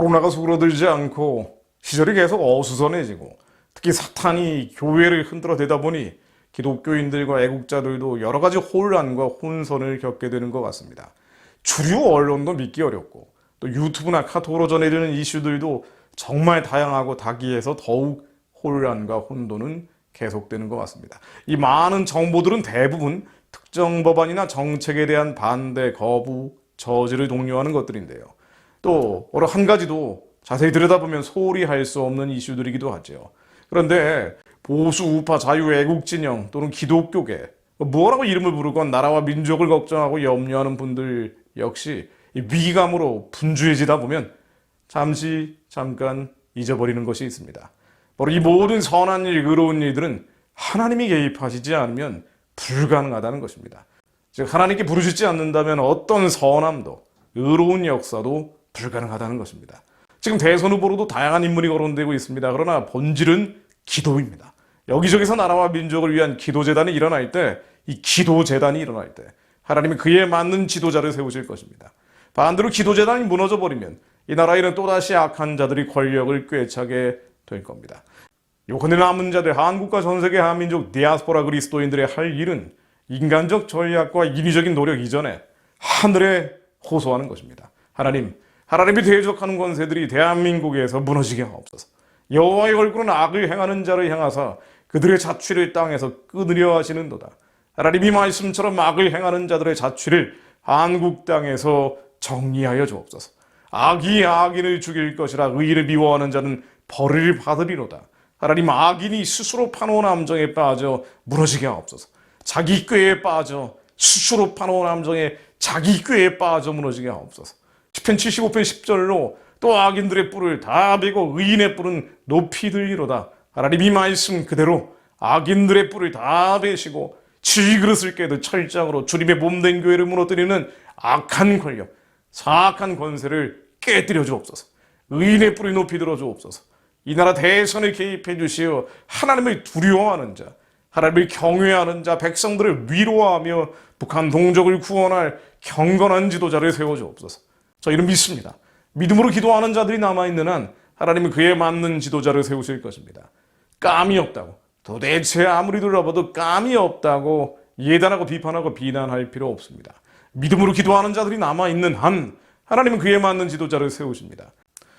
코로나가 수그러들지 않고 시절이 계속 어수선해지고 특히 사탄이 교회를 흔들어 대다 보니 기독교인들과 애국자들도 여러 가지 혼란과 혼선을 겪게 되는 것 같습니다. 주류 언론도 믿기 어렵고 또 유튜브나 카톡으로 전해지는 이슈들도 정말 다양하고 다기해서 더욱 혼란과 혼돈은 계속되는 것 같습니다. 이 많은 정보들은 대부분 특정 법안이나 정책에 대한 반대, 거부, 저지를 독려하는 것들인데요. 또 어느 한 가지도 자세히 들여다보면 소홀히 할 수 없는 이슈들이기도 하죠. 그런데 보수 우파 자유 애국 진영 또는 기독교계 뭐라고 이름을 부르건 나라와 민족을 걱정하고 염려하는 분들 역시 이 위기감으로 분주해지다 보면 잠시 잠깐 잊어버리는 것이 있습니다. 바로 이 모든 선한 일, 의로운 일들은 하나님이 개입하시지 않으면 불가능하다는 것입니다. 즉 하나님께 부르짖지 않는다면 어떤 선함도 의로운 역사도 불가능하다는 것입니다. 지금 대선 후보로도 다양한 인물이 거론되고 있습니다. 그러나 본질은 기도입니다. 여기저기서 나라와 민족을 위한 기도재단이 일어날 때, 이 기도재단이 일어날 때, 하나님이 그에 맞는 지도자를 세우실 것입니다. 반대로 기도재단이 무너져 버리면 이 나라에는 또다시 악한 자들이 권력을 꿰차게 될 겁니다. 요컨대 남은 자들, 한국과 전 세계 한민족 디아스포라 그리스도인들의 할 일은 인간적 전략과 인위적인 노력 이전에 하늘에 호소하는 것입니다. 하나님, 하나님이 대적하는 권세들이 대한민국에서 무너지게 하옵소서. 여호와의 얼굴은 악을 행하는 자를 향하사 그들의 자취를 땅에서 끊으려 하시는도다. 하나님 이 말씀처럼 악을 행하는 자들의 자취를 한국 땅에서 정리하여 주옵소서. 악이 악인을 죽일 것이라 의를 미워하는 자는 벌을 받으리로다. 하나님 악인이 스스로 파놓은 함정에 빠져 무너지게 하옵소서. 자기 꾀에 빠져 스스로 파놓은 함정에 자기 꾀에 빠져 무너지게 하옵소서. 10편 75편 10절로 또 악인들의 뿔을 다 베고 의인의 뿔은 높이 들리로다. 하나님 이 말씀 그대로 악인들의 뿔을 다 베시고 질그릇을 깨듯 철장으로 주님의 몸된 교회를 무너뜨리는 악한 권력, 사악한 권세를 깨뜨려 주옵소서. 의인의 뿔이 높이 들어 주옵소서. 이 나라 대선에 개입해 주시어 하나님을 두려워하는 자, 하나님을 경외하는 자, 백성들을 위로하며 북한 동족을 구원할 경건한 지도자를 세워 주옵소서. 저희는 믿습니다. 믿음으로 기도하는 자들이 남아있는 한 하나님은 그에 맞는 지도자를 세우실 것입니다. 감이 없다고 도대체 아무리 둘러봐도 감이 없다고 예단하고 비판하고 비난할 필요 없습니다. 믿음으로 기도하는 자들이 남아있는 한 하나님은 그에 맞는 지도자를 세우십니다.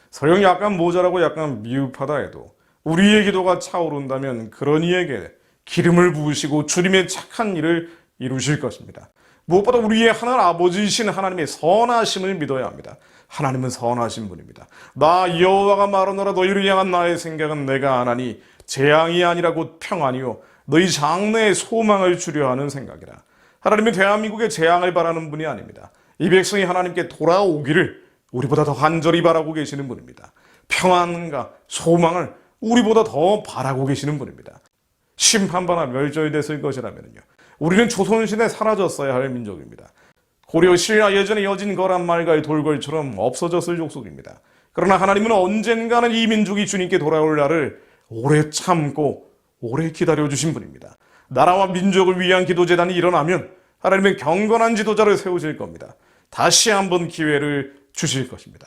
설령 약간 모자라고 약간 미흡하다 해도 우리의 기도가 차오른다면 그런 이에게 기름을 부으시고 주님의 착한 일을 이루실 것입니다. 무엇보다 우리의 하늘 아버지이신 하나님의 선하심을 믿어야 합니다. 하나님은 선하신 분입니다. 나 여호와가 말하노라 너희를 향한 나의 생각은 내가 아나니 재앙이 아니라 곧 평안이요 너희 장래에 소망을 주려 하는 생각이라. 하나님은 대한민국의 재앙을 바라는 분이 아닙니다. 이 백성이 하나님께 돌아오기를 우리보다 더 간절히 바라고 계시는 분입니다. 평안과 소망을 우리보다 더 바라고 계시는 분입니다. 심판받아 멸절됐을 것이라면요. 우리는 조선시대 사라졌어야 할 민족입니다. 고려 신라 예전에 여진 거란 말과의 돌궐처럼 없어졌을 족속입니다. 그러나 하나님은 언젠가는 이 민족이 주님께 돌아올 날을 오래 참고 오래 기다려 주신 분입니다. 나라와 민족을 위한 기도 재단이 일어나면 하나님은 경건한 지도자를 세우실 겁니다. 다시 한번 기회를 주실 것입니다.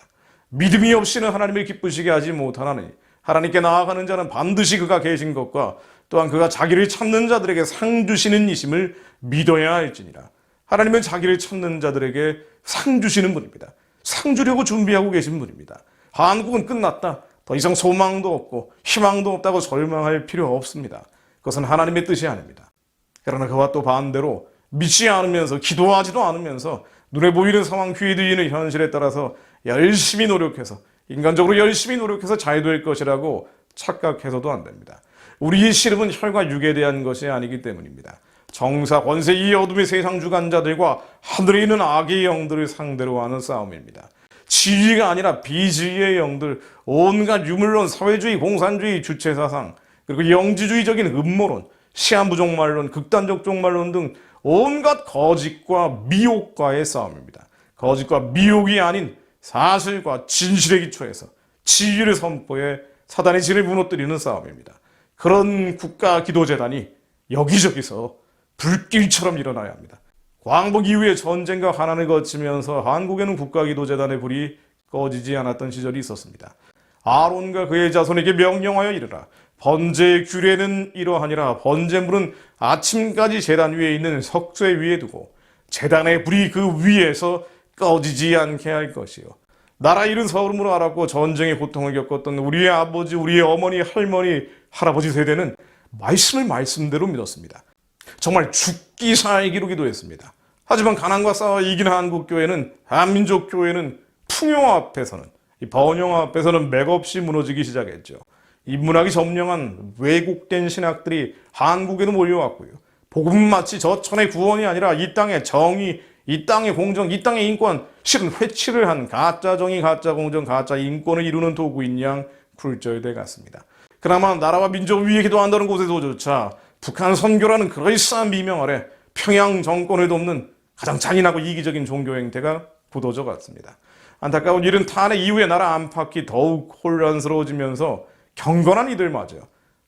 믿음이 없이는 하나님을 기쁘시게 하지 못하나니 하나님께 나아가는 자는 반드시 그가 계신 것과 또한 그가 자기를 찾는 자들에게 상 주시는 이심을 믿어야 할지니라. 하나님은 자기를 찾는 자들에게 상 주시는 분입니다. 상 주려고 준비하고 계신 분입니다. 한국은 끝났다. 더 이상 소망도 없고 희망도 없다고 절망할 필요 없습니다. 그것은 하나님의 뜻이 아닙니다. 그러나 그와 또 반대로 믿지 않으면서 기도하지도 않으면서 눈에 보이는 상황 휘둘리는 현실에 따라서 열심히 노력해서 인간적으로 열심히 노력해서 잘 될 것이라고 착각해서도 안 됩니다. 우리의 씨름은 혈과 육에 대한 것이 아니기 때문입니다. 정사, 권세, 이 어둠의 세상 주관자들과 하늘에 있는 악의 영들을 상대로 하는 싸움입니다. 지위가 아니라 비지위의 영들, 온갖 유물론, 사회주의, 공산주의, 주체사상, 그리고 영지주의적인 음모론, 시한부종말론, 극단적 종말론 등 온갖 거짓과 미혹과의 싸움입니다. 거짓과 미혹이 아닌 사실과 진실의 기초에서 지위를 선포해 사단의 진을 무너뜨리는 싸움입니다. 그런 국가 기도재단이 여기저기서 불길처럼 일어나야 합니다. 광복 이후에 전쟁과 가난을 거치면서 한국에는 국가기도재단의 불이 꺼지지 않았던 시절이 있었습니다. 아론과 그의 자손에게 명령하여 이르라. 번제의 규례는 이러하니라. 번제물은 아침까지 제단 위에 있는 석쇠 위에 두고 제단의 불이 그 위에서 꺼지지 않게 할 것이요. 나라 잃은 서름으로 알았고 전쟁의 고통을 겪었던 우리의 아버지, 우리의 어머니, 할머니, 할아버지 세대는 말씀을 말씀대로 믿었습니다. 정말 죽기 살기로 기도했습니다. 하지만 가난과 싸워 이긴 한국 교회는 한민족 교회는 풍요 앞에서는 이 번영 앞에서는 맥없이 무너지기 시작했죠. 인문학이 점령한 왜곡된 신학들이 한국에도 몰려왔고요. 복음은 마치 저 천의 구원이 아니라 이 땅의 정의, 이 땅의 공정, 이 땅의 인권, 실은 회치를 한 가짜 정의, 가짜 공정, 가짜 인권을 이루는 도구인 양 굴절돼 갔습니다. 그나마 나라와 민족을 위해 기도한다는 곳에서조차 북한 선교라는 그럴싸한 미명 아래 평양 정권을 돕는 가장 잔인하고 이기적인 종교 행태가 굳어져 갔습니다. 안타까운 일은 탄핵 이후에 나라 안팎이 더욱 혼란스러워지면서 경건한 이들마저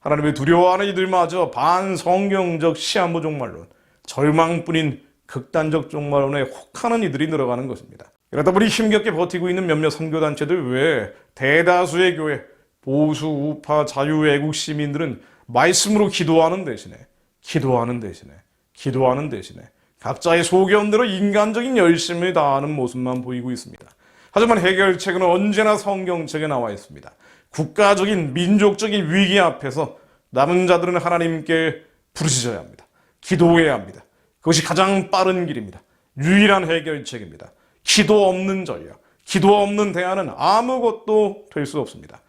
하나님을 두려워하는 이들마저 반성경적 시한부 종말론, 절망뿐인 극단적 종말론에 혹하는 이들이 늘어가는 것입니다. 이러다 보니 힘겹게 버티고 있는 몇몇 선교단체들 외에 대다수의 교회, 보수, 우파, 자유, 애국 시민들은 말씀으로 기도하는 대신에, 기도하는 대신에, 기도하는 대신에 각자의 소견대로 인간적인 열심을 다하는 모습만 보이고 있습니다. 하지만 해결책은 언제나 성경책에 나와 있습니다. 국가적인 민족적인 위기 앞에서 남은 자들은 하나님께 부르짖어야 합니다. 기도해야 합니다. 그것이 가장 빠른 길입니다. 유일한 해결책입니다. 기도 없는 전략, 기도 없는 대안은 아무것도 될 수 없습니다.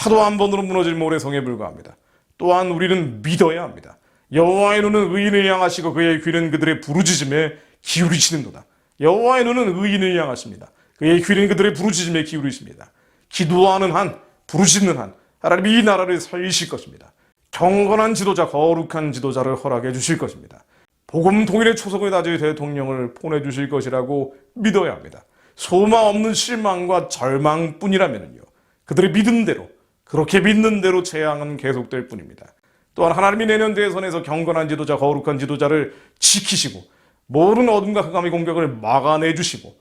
파도 한 번으로 무너질 모래성에 불과합니다. 또한 우리는 믿어야 합니다. 여호와의 눈은 의인을 향하시고 그의 귀는 그들의 부르짖음에 기울이시는도다. 여호와의 눈은 의인을 향하십니다. 그의 귀는 그들의 부르짖음에 기울이십니다. 기도하는 한, 부르짖는 한 하나님이 이 나라를 살리실 것입니다. 경건한 지도자, 거룩한 지도자를 허락해 주실 것입니다. 복음 통일의 초석을 다질 대통령을 보내주실 것이라고 믿어야 합니다. 소망 없는 실망과 절망뿐이라면요. 그들의 믿음대로, 그렇게 믿는 대로 재앙은 계속될 뿐입니다. 또한 하나님이 내년 대선에서 경건한 지도자, 거룩한 지도자를 지키시고, 모든 어둠과 흑암의 공격을 막아내 주시고,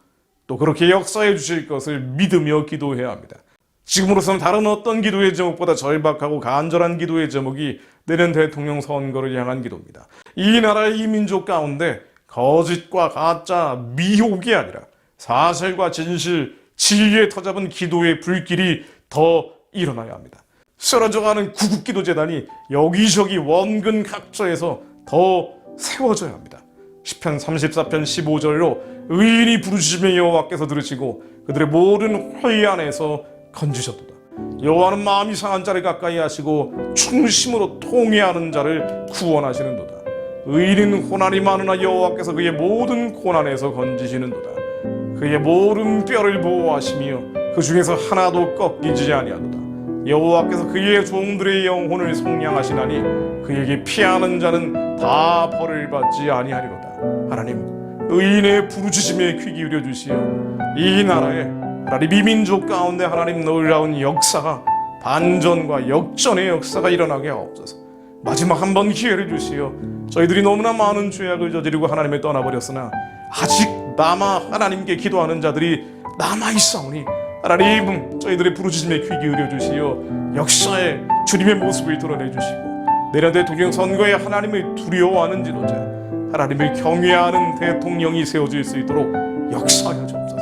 또 그렇게 역사해 주실 것을 믿으며 기도해야 합니다. 지금으로서는 다른 어떤 기도의 제목보다 절박하고 간절한 기도의 제목이 내년 대통령 선거를 향한 기도입니다. 이 나라의 이 민족 가운데 거짓과 가짜, 미혹이 아니라 사실과 진실, 진리에 터잡은 기도의 불길이 더 일어나야 합니다. 쓰러져가는 구국기도 재단이 여기저기 원근 각처에서 더 세워져야 합니다. 10편 34편 15절로 의인이 부르짖으며 여호와께서 들으시고 그들의 모든 안에서 건지셨도다. 여호와는 마음이 상한 자를 가까이 하시고 충심으로 통회하는 자를 구원하시는도다. 의인은 고난이 많으나 여호와께서 그의 모든 고난에서 건지시는도다. 그의 모든 뼈를 보호하시며 그 중에서 하나도 꺾이지 아니하도다. 여호와께서 그의 종들의 영혼을 성량하시나니 그에게 피하는 자는 다 벌을 받지 아니하리로다. 하나님 의인의 부르짖음에 귀 기울여 주시어 이 나라에 하나님 이 민족 가운데 하나님 놀라운 역사가 반전과 역전의 역사가 일어나게 하옵소서. 마지막 한 번 기회를 주시어 저희들이 너무나 많은 죄악을 저지르고 하나님을 떠나버렸으나 아직 남아 하나님께 기도하는 자들이 남아 있사오니 하나님 저희들의 부르짖음에 귀 기울여 주시어 역사의 주님의 모습을 드러내 주시고 내년 대통령 선거에 하나님을 두려워하는 지도자 하나님을 경외하는 대통령이 세워질 수 있도록 역사하여 주옵소서.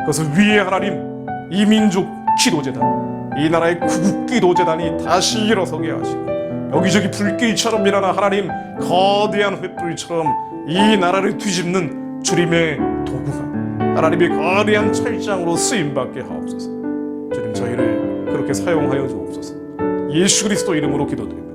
그것을 위해 하나님 이 민족 기도재단 이 나라의 구국 기도재단이 다시 일어서게 하시고 여기저기 불길처럼 일어나 하나님 거대한 횃불처럼 이 나라를 뒤집는 주님의 하나님의 거대한 철장으로 쓰임받게 하옵소서. 주님 저희를 그렇게 사용하여 주옵소서. 예수 그리스도 이름으로 기도드립니다